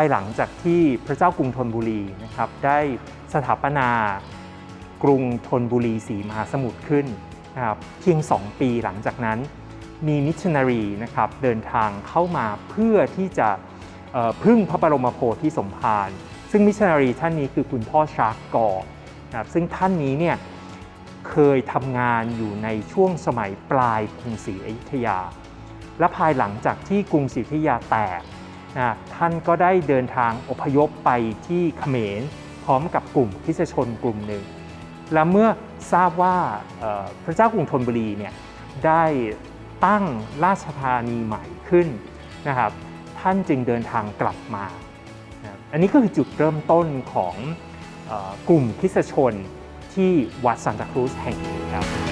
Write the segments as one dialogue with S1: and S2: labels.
S1: ายหลังจากที่พระเจ้ากรุงธนบุรีนะครับได้สถาปนากรุงธนบุรีสีมหาสมุทรขึ้นนะครับเพียง 2 ปีหลังจากนั้น มีมิชชันนารีนะครับเดินทางเข้ามาเพื่อที่จะพึ่งพระบรมโพธิสมภารซึ่งมิชชันนารีท่านนี้คือคุณพ่อชาร์กกอร์นะครับซึ่งท่านนี้เนี่ยเคยทำงานอยู่ในช่วงสมัยปลายกรุงศรีอยุธยา และภายหลังจากที่กรุงศรีอยุธยาแตก นะท่านก็ได้เดินทางอพยพไปที่เขมรพร้อมกับกลุ่มคริสตชนกลุ่มหนึ่ง และเมื่อทราบว่าพระเจ้ากรุงธนบุรีเนี่ยได้ตั้งราชธานีใหม่ขึ้นนะครับท่านจึงเดินทางกลับมา อันนี้ก็คือจุดเริ่มต้นของกลุ่มคริสชนที่วัดซานตาครูสแห่งนี้ครับ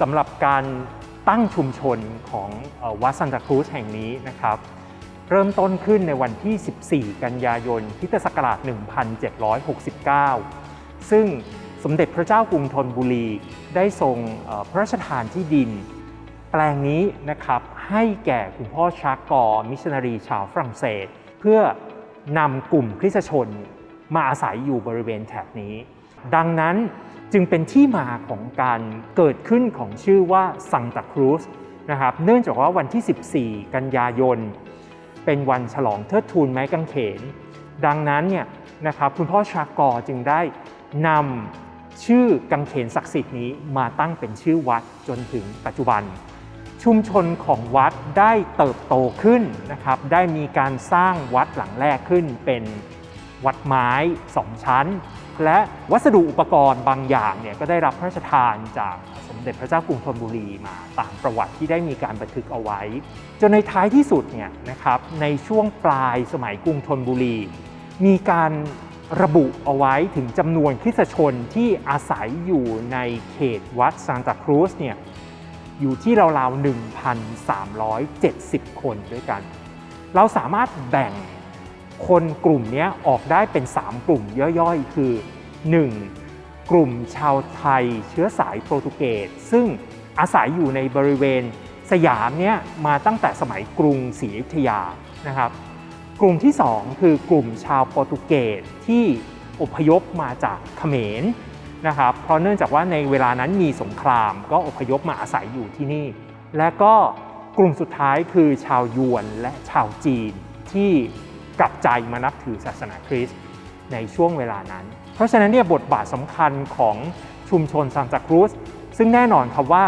S1: สำหรับการตั้งชุมชนของวัดซันตาครูสแห่งนี้นะครับ เริ่มต้นขึ้นในวันที่ 14 กันยายนพุทธศักราช 1769 ซึ่งสมเด็จพระเจ้ากรุงธนบุรีได้ทรงพระราชทานที่ดิน แปลงนี้นะครับให้แก่คุณพ่อชากกอมิชนารีชาวฝรั่งเศส เพื่อนำกลุ่มคริสตชนมาอาศัยอยู่บริเวณแถบนี้ ดังนั้น จึงเป็นที่มาของการเกิดขึ้นของชื่อว่าซังตาครูสนะครับเนื่องจากว่าวันที่ 14 กันยายน เป็นวันฉลองเทิดทูนไม้กางเขน ดังนั้นเนี่ยนะครับคุณพ่อชากอร์จึงได้นำชื่อกางเขนศักดิ์สิทธิ์นี้มาตั้งเป็นชื่อวัดจนถึงปัจจุบัน ชุมชนของวัดได้เติบโตขึ้นนะครับได้มีการสร้างวัดหลังแรกขึ้นเป็น วัดไม้สองชั้น และวัสดุอุปกรณ์บางอย่างเนี่ยก็ได้รับพระราชทานจากสมเด็จพระเจ้ากรุงธนบุรีมาตามประวัติที่ได้มีการบันทึกเอาไว้ จนในท้ายที่สุดเนี่ยนะครับในช่วงปลายสมัยกรุงธนบุรี มีการระบุเอาไว้ถึงจำนวนคริสตชนที่อาศัยอยู่ในเขตวัดซานตาครูสเนี่ยอยู่ที่ราวๆ 1,370 คนด้วยกัน เราสามารถแบ่ง คนกลุ่มนี้ออกได้เป็น 3 กลุ่มย่อยๆ คือ 1. กลุ่มชาวไทยเชื้อสายโปรตุเกสซึ่งอาศัยอยู่ในบริเวณสยามเนี่ยมาตั้งแต่สมัยกรุงศรีอยุธยานะครับ กลุ่มที่ 2 คือกลุ่มชาวโปรตุเกสที่อพยพมาจากเขมรนะครับเพราะเนื่องจากว่าในเวลานั้นมีสงครามก็อพยพมาอาศัยอยู่ที่นี่ และก็กลุ่มสุดท้ายคือชาวยวนและชาวจีนที่ กลับใจมานับถือศาสนาคริสต์ในช่วงเวลานั้น เพราะฉะนั้นเนี่ยบทบาทสำคัญของชุมชนซานตาครูสซึ่งแน่นอนครับว่า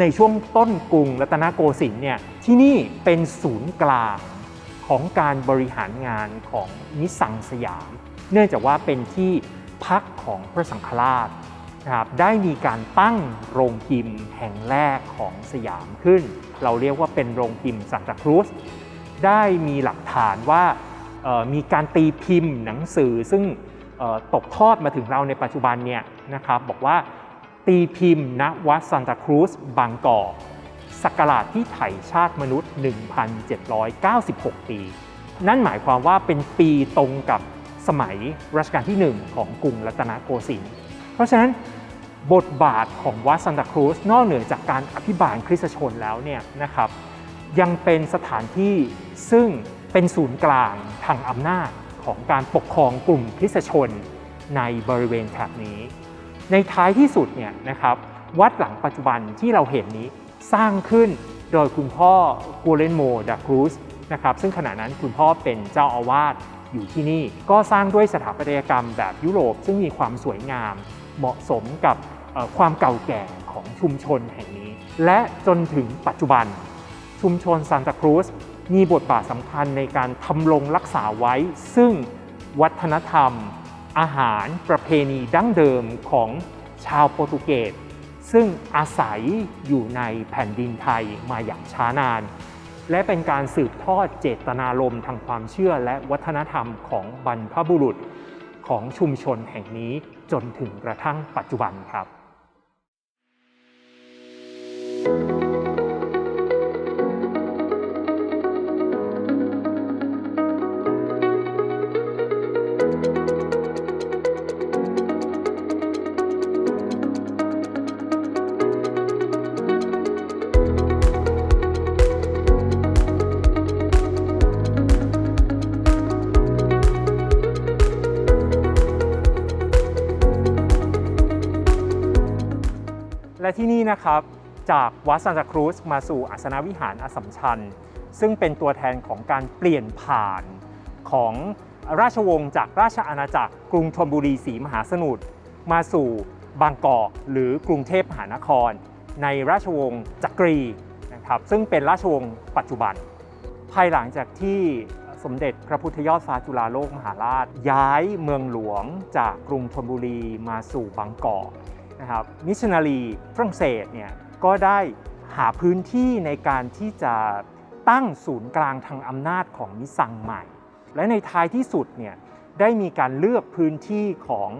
S1: ในช่วงต้นกรุงรัตนโกสินทร์เนี่ยที่นี่เป็นศูนย์กลางของการบริหารงานของนิสังสยาม เนื่องจากว่าเป็นที่พักของพระสังฆราชนะครับได้มีการตั้งโรงพิมพ์แห่งแรกของสยามขึ้น เราเรียกว่าเป็นโรงพิมพ์ซันตาครูสได้มีหลักฐานว่า มีการตีพิมพ์หนังสือ ซึ่งตกทอดมาถึงเราในปัจจุบันเนี่ยนะครับบอกว่าตีพิมพ์ณวัดซันตาครูสบางกอกศักราชที่ไถ่ชาติมนุษย์ 1,796 ปี นั่นหมายความว่าเป็นปีตรงกับสมัยรัชกาลที่ 1 ของกรุงรัตนโกสินทร์ เพราะฉะนั้นบทบาทของวัดซันตาครูสนอกเหนือจากการอภิบาลคริสตชนแล้วเนี่ยนะครับยังเป็นสถานที่ซึ่ง เป็นศูนย์กลางทางอำนาจของการปกครองกลุ่มคริสชนในบริเวณแถบนี้ ในท้ายที่สุดเนี่ยนะครับวัดหลังปัจจุบันที่เราเห็นนี้สร้างขึ้นโดยคุณพ่อกัวเลนโมดาครูสนะครับซึ่งขณะนั้นคุณพ่อเป็นเจ้าอาวาสอยู่ที่นี่ ก็สร้างด้วยสถาปัตยกรรมแบบยุโรป ซึ่งมีความสวยงามเหมาะสมกับความเก่าแก่ของชุมชนแห่งนี้ และจนถึงปัจจุบันชุมชนซานตาครูส มีบทบาทสำคัญในการทำรงรักษาไว้ ซึ่งวัฒนธรรม อาหารประเพณีดั้งเดิมของชาวโปรตุเกสซึ่งอาศัยอยู่ในแผ่นดินไทยมาอย่างช้านาน และเป็นการสืบทอดเจตนารมณ์ทางความเชื่อและวัฒนธรรมของบรรพบุรุษของชุมชนแห่งนี้จนถึงกระทั่งปัจจุบันครับ และที่นี่นะครับจากวัดซานตาครูสมาสู่อาสนวิหารอสัมชัญ ซึ่งเป็นตัวแทนของการเปลี่ยนผ่านของราชวงศ์จากราชอาณาจักรกรุงธนบุรีศรีมหาสมุทรมาสู่บางกอกหรือกรุงเทพมหานคร ในราชวงศ์จักรีนะครับซึ่งเป็นราชวงศ์ปัจจุบัน ภายหลังจากที่สมเด็จพระพุทธยอดฟ้าจุฬาโลกมหาราช ย้ายเมืองหลวงจากกรุงธนบุรีมาสู่บางกอก นะครับมิชชันนารีฝรั่งเศสเนี่ยก็ได้หาพื้นที่ในการที่จะตั้งศูนย์กลางทางอำนาจของมิสังใหม่ และในท้ายที่สุดเนี่ยได้มีการเลือกพื้นที่ของ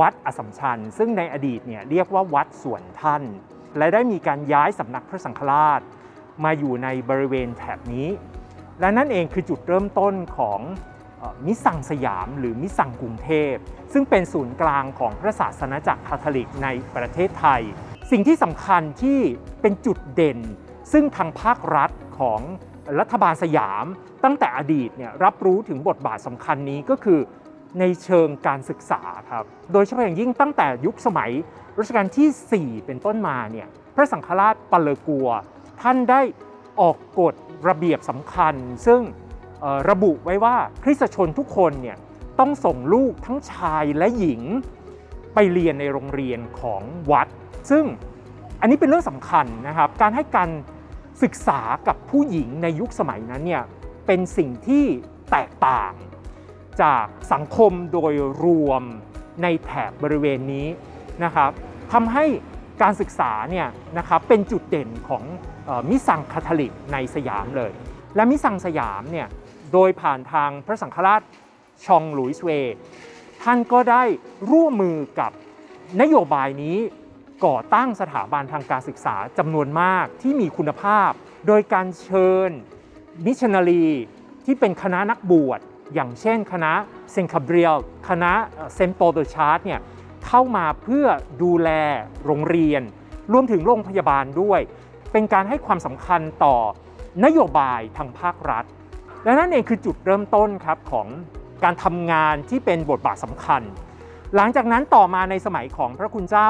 S1: วัดอสัมชัญ ซึ่งในอดีตเนี่ยเรียกว่าวัดสวนท่าน และได้มีการย้ายสำนักพระสังฆราช มาอยู่ในบริเวณแถบนี้ และนั่นเองคือจุดเริ่มต้นของ มิสังสยามหรือมิสังกรุงเทพ ซึ่งเป็นศูนย์กลางของพระศาสนาจักรคาทอลิกในประเทศไทย สิ่งที่สำคัญที่เป็นจุดเด่น ซึ่งทางภาครัฐของรัฐบาลสยาม ตั้งแต่อดีตเนี่ยรับรู้ถึงบทบาทสำคัญนี้ก็คือในเชิงการศึกษาครับโดยเฉพาะอย่างยิ่งตั้งแต่ยุคสมัยรัชกาลที่ 4 เป็นต้นมาเนี่ยพระสังฆราชปลเลอกัว ท่านได้ออกกฎระเบียบสำคัญ ซึ่ง ระบุไว้ว่าคริสตชนทุกคนเนี่ยต้องส่งลูกทั้งชายและหญิงไปเรียนในโรงเรียนของวัด ซึ่งอันนี้เป็นเรื่องสำคัญนะครับ การให้การศึกษากับผู้หญิงในยุคสมัยนั้นเนี่ยเป็นสิ่งที่แตกต่าง จากสังคมโดยรวมในแถบบริเวณนี้นะครับทำให้การศึกษาเนี่ยนะครับเป็นจุดเด่นของออมิสังคาทลิกในสยามเลย และมิสังสยามเนี่ย โดยผ่านทางพระสังฆราชชองหลุยส์เวย์ท่านก็ได้ร่วมมือกับนโยบายนี้ก่อตั้งสถาบันทางการศึกษาจำนวนมากที่มีคุณภาพ โดยการเชิญมิชชันนารีที่เป็นคณะนักบวช อย่างเช่นคณะเซนคาเบรียลคณะเซนโปเดชาร์ตเนี่ยเข้ามาเพื่อดูแลโรงเรียน รวมถึงโรงพยาบาลด้วย เป็นการให้ความสำคัญต่อนโยบายทางภาครัฐ และนั่นเองคือจุดเริ่มต้นครับของการทำงานที่เป็นบทบาทสำคัญ หลังจากนั้นต่อมาในสมัยของพระคุณเจ้า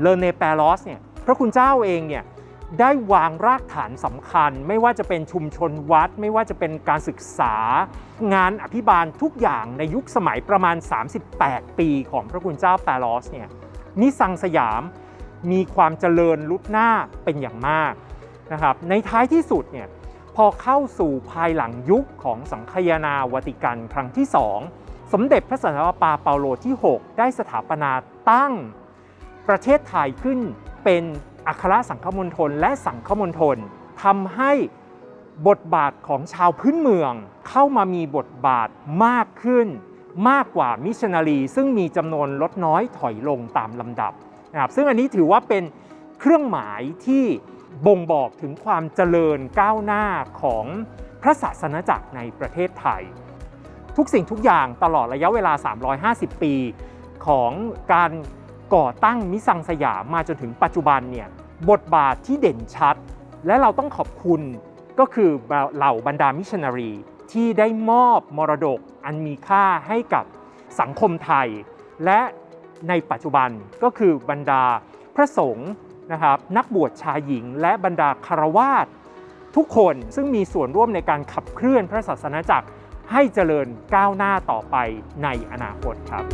S1: เลเนเปโลสเนี่ยพระคุณเจ้าเองเนี่ยได้วางรากฐานสำคัญ ไม่ว่าจะเป็นชุมชนวัด ไม่ว่าจะเป็นการศึกษางานอภิบาลทุกอย่างในยุคสมัยประมาณ 38 ปีของพระคุณเจ้าเปโลสเนี่ยนิสังสยามมีความเจริญลุดหน้าเป็นอย่างมากนะครับในท้ายที่สุดเนี่ย พอเข้าสู่ภายหลังยุคของสังคายนาวติกันครั้งที่สองสมเด็จพระสันตะปาเปาโลที่ 6 ได้สถาปนาตั้งประเทศไทยขึ้นเป็นอัครสังฆมณฑลและสังฆมณฑลทำให้บทบาทของชาวพื้นเมืองเข้ามามีบทบาทมากขึ้น มากกว่ามิชชันนารีซึ่งมีจำนวนลดน้อยถอยลงตามลำดับนะครับซึ่งอันนี้ถือว่าเป็นเครื่องหมายที่ บ่งบอกถึงความเจริญก้าวหน้าของพระศาสนาจักรในประเทศไทย ทุกสิ่งทุกอย่างตลอดระยะเวลา 350 ปี ของการก่อตั้งมิสังสยามมาจนถึงปัจจุบันเนี่ยบทบาทที่เด่นชัด และเราต้องขอบคุณก็คือเหล่าบรรดามิชชันนารีที่ได้มอบมรดกอันมีค่าให้กับสังคมไทย และในปัจจุบันก็คือบรรดาพระสงฆ์ นะครับนักบวชชายหญิง และบรรดาคารวาสทุกคนซึ่งมีส่วนร่วมในการขับเคลื่อนพระศาสนาจักรให้เจริญก้าวหน้าต่อไปในอนาคตครับ